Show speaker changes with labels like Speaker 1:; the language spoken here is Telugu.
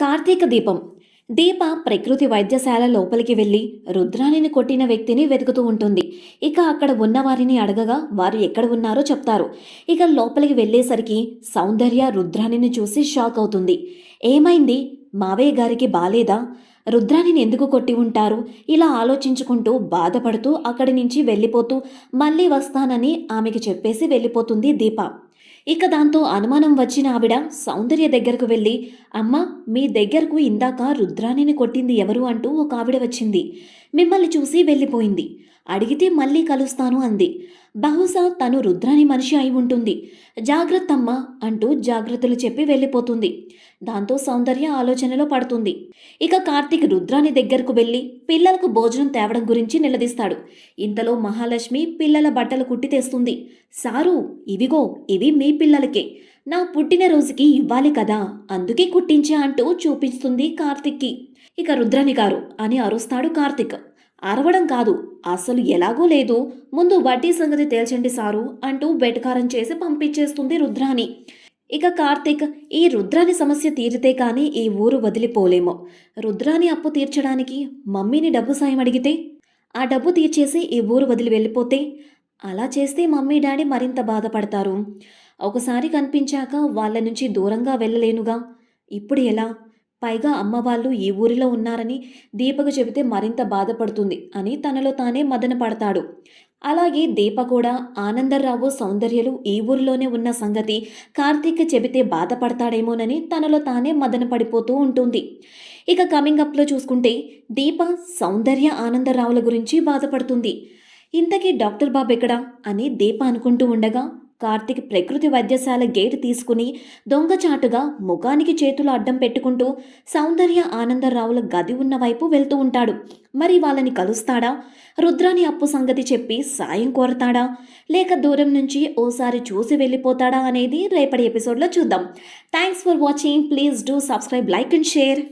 Speaker 1: కార్తీక దీపం. దీప ప్రకృతి వైద్యశాల లోపలికి వెళ్ళి రుద్రాణిని కొట్టిన వ్యక్తిని వెతుకుతూ ఉంటుంది. ఇక అక్కడ ఉన్న వారిని అడగగా వారు ఎక్కడ ఉన్నారో చెప్తారు. ఇక లోపలికి వెళ్ళేసరికి సౌందర్య రుద్రాణిని చూసి షాక్ అవుతుంది. ఏమైంది? మావయ్య గారికి బాలేదా? రుద్రాణిని ఎందుకు కొట్టి ఉంటారు? ఇలా ఆలోచించుకుంటూ బాధపడుతూ అక్కడి నుంచి వెళ్ళిపోతూ మళ్ళీ వస్తానని ఆమెకి చెప్పేసి వెళ్ళిపోతుంది దీప. ఇక దాంతో అనుమానం వచ్చిన ఆవిడ సౌందర్య దగ్గరకు వెళ్ళి అమ్మ మీ దగ్గరకు ఇందాక రుద్రాణిని కొట్టింది ఎవరు? అంటూ ఒక ఆవిడ వచ్చింది. మిమ్మల్ని చూసి వెళ్ళిపోయింది. అడిగితే మళ్ళీ కలుస్తాను అంది. బహుశా తను రుద్రాని మనిషి అయి ఉంటుంది. జాగ్రత్తమ్మ అంటూ జాగ్రత్తలు చెప్పి వెళ్ళిపోతుంది. దాంతో సౌందర్య ఆలోచనలో పడుతుంది. ఇక కార్తీక్ రుద్రాని దగ్గరకు వెళ్ళి పిల్లలకు భోజనం తేవడం గురించి నిలదీస్తాడు. ఇంతలో మహాలక్ష్మి పిల్లల బట్టలు కుట్టి తెస్తుంది. సారు ఇవిగో ఇవి మీ పిల్లలకే. నా పుట్టినరోజుకి ఇవ్వాలి కదా. అందుకే కుట్టించా అంటూ చూపిస్తుంది కార్తిక్కి. ఇక రుద్రాణి గారు అని అరుస్తాడు కార్తిక్. అరవడం కాదు అసలు ఎలాగూ లేదు. ముందు వడ్డీ సంగతి తేల్చండి సారు అంటూ బెటకారం చేసి పంపించేస్తుంది రుద్రాణి ఇక కార్తిక్ ఈ రుద్రాని సమస్య తీరితే కానీ ఈ ఊరు వదిలిపోలేము. రుద్రాని అప్పు తీర్చడానికి మమ్మీని డబ్బు సాయం అడిగితే ఆ డబ్బు తీర్చేసి ఈ ఊరు వదిలి వెళ్ళిపోతే అలా చేస్తే మమ్మీ డాడీ మరింత బాధపడతారు. ఒకసారి కనిపించాక వాళ్ళ నుంచి దూరంగా వెళ్ళలేనుగా. ఇప్పుడు ఎలా? పైగా అమ్మవాళ్ళు ఈ ఊరిలో ఉన్నారని దీపకు చెబితే మరింత బాధపడుతుంది అని తనలో తానే మదన పడతాడు. అలాగే దీప కూడా ఆనందరావు సౌందర్యలు ఈ ఊరిలోనే ఉన్న సంగతి కార్తీక్ చెబితే బాధపడతాడేమోనని తనలో తానే మదన పడిపోతూ ఉంటుంది. ఇక కమింగ్ అప్లో చూసుకుంటే దీప సౌందర్య ఆనందరావుల గురించి బాధపడుతుంది. ఇంతకీ డాక్టర్ బాబు ఎక్కడా? అని దీప అనుకుంటూ ఉండగా కార్తీక్ ప్రకృతి వైద్యశాల గేట్ తీసుకుని దొంగచాటుగా ముఖానికి చేతులు అడ్డం పెట్టుకుంటూ సౌందర్య ఆనందరావుల గది ఉన్న వైపు వెళ్తూ ఉంటాడు. మరి వాళ్ళని కలుస్తాడా? రుద్రాని అప్పు సంగతి చెప్పి సాయం కోరతాడా? లేక దూరం నుంచి ఓసారి చూసి వెళ్ళిపోతాడా అనేది రేపటి ఎపిసోడ్లో చూద్దాం. Thanks for watching please do subscribe like and share